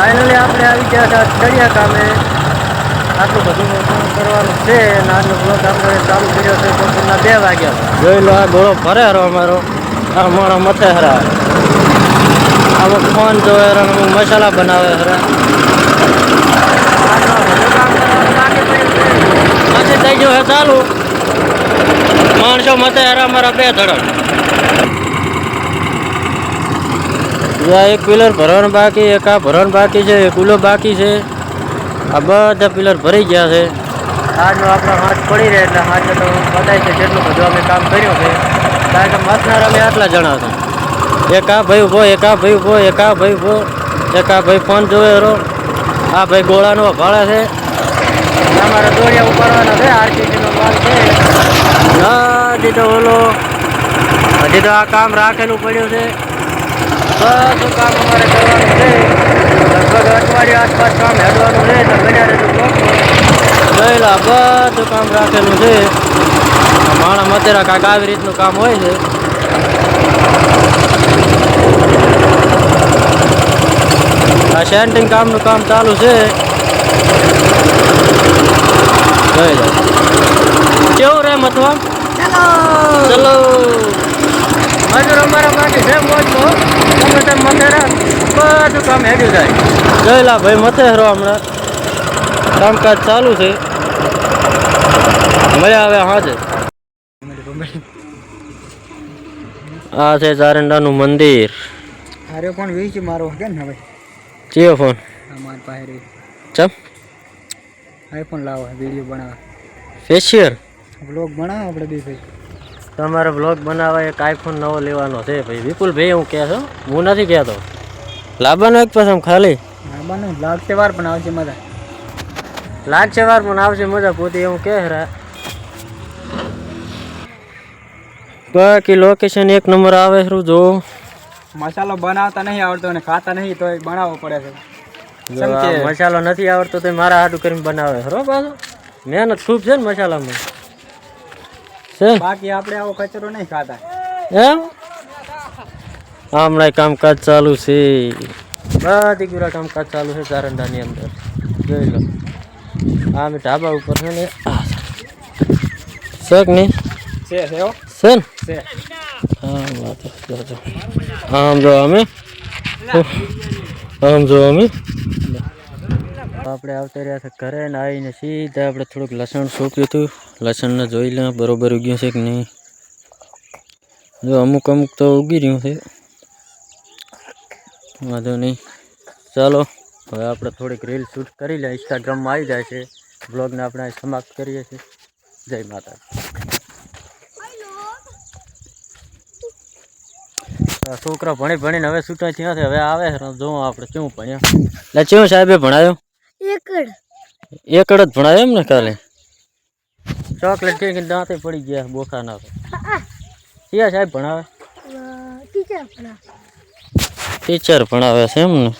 Finally આપણે આવી ગયા હતા દરિયા કામે આટલું બધું કરવાનું છે અને આજનો બ્લોક આપણે ચાલુ કર્યો છે બપોરના બે વાગ્યા જોઈ લો આ ગોળો ભરે હરો અમારો. આ મારો મથે હરા. આવો ફોન જોવે હું મસાલા બનાવે હરા. થઈ ગયો હે ચાલુ. માણસો મથે હરા, અમારા બે ધડક. ત્યાં એક પિલર ભરવાનું બાકી એક આ ભરવાનું બાકી છે એક ઉલો બાકી છે. આ બધા પિલર ભરી ગયા છે. આજનો આપણો હાથ પડી રહે એટલે હાથે તો બતાય છે જેટલું બધું અમે કામ કર્યું છે. કારણ કે મસનાર અમે આટલા જણા હતા. એક આ ભાઈ ઊભો એક આ ભાઈ ઊભો એક આ ભાઈ ઊભો એક આ ભાઈ ફોન જોવે રો આ ભાઈ ગોળાનો ભાડા છે. અમારે દોડિયા ઉપાડવાના છે આરટીસીનો માલ છે. હજી તો ઓલો હજી તો આ કામ રાખેલું પડ્યું છે. બધું કામ અમારે કરવાનું છે. લગભગ અઠવાડિયા આસપાસ કામ હેડવાનું છે તો રહેજો ગયેલા બધું કામ રાખેલું છે. માણા મતેરા કાંઈક આવી રીતનું કામ હોય છે. આ સેન્ટિંગ કામનું કામ ચાલુ છે. કેવું રે મતવા ચલો. મજૂર અમારા માટે છે મોજમાં તેમ મથેરા બધું કામ હેડ્યું જાય. ગયેલા ભાઈ મથે હરો હમણાં. કામકાજ ચાલુ છે. મજા આવે હાજર આ છે ચારંડાનું મંદિર. અરે પણ વીજ મારો કે ને હવે ચિયો ફોન? અમારી પાસે રે. ચમ? આઈફોન લાવો વીડિયો બનાવવા ફેશિયલ બ્લોગ બનાવો આપણે બે ભાઈ. તમારે બ્લોગ બનાવવા એક આઈફોન નવો લેવાનો છે. ભાઈ વિપુલ ભાઈ હું કહે છો. હું નથી કહેતો. લાવવાનો એક પસંદ ખાલી. હા લાગશે વાર પણ આવશે મજા. લાગશે વાર પણ આવશે મજા. પોતે એવું કહે બાકી લોકેશન એક નંબર આવે શું જો. મસાલો બનાવતા નહીં આવડતો અને ખાતા નહીં તો બનાવવો પડે છે. મસાલો નથી આવડતો તો મારા હાડું કરીને બનાવે બરોબર પાછો. મહેનત ખૂબ છે ને મસાલામાં. છે બાકી આપણે આવો કચરો નહીં ખાતા. એમ હમણાં કામકાજ ચાલુ છે. બધી પૂરા કામકાજ ચાલુ છે ચારંડાની અંદર. જોઈ લો. આ અમે ઢાબા ઉપર છે ને શેક નહીં? છે છે ને? આમ વાત. આમ જો અમે. આમ જો અમે. આપણે આવતા રહ્યા ઘરે ને આવીને સીધા આપણે થોડુંક લસણ સૂક્યું હતું. લસણને જોઈ લે બરોબર ઉગ્યું છે કે નહીં? જો અમુક અમુક તો ઉગી રહ્યું છે. વાંધો નહીં. ચાલો હવે આપણે થોડીક રીલ શૂટ કરી લે ઇન્સ્ટાગ્રામમાં આવી જાય છે. બ્લોગને આપણે સમાપ્ત કરીએ છીએ. જય માતા છોકરા ભણી ભણીને હવે છૂટા થયા છે. હવે આવે છે. જો આપણે કેવું ભણ્યા. એટલે કેવું સાહેબે ભણાયો? એકડ. એકડ જ ભણાયો એમ ને કાલે? ચોકલેટ કે દાંતે પડી ગયા બોખા ના ક્યાં સાહેબ ભણાવે? ટીચર પણ ટીચર ભણાવે છે એમ ને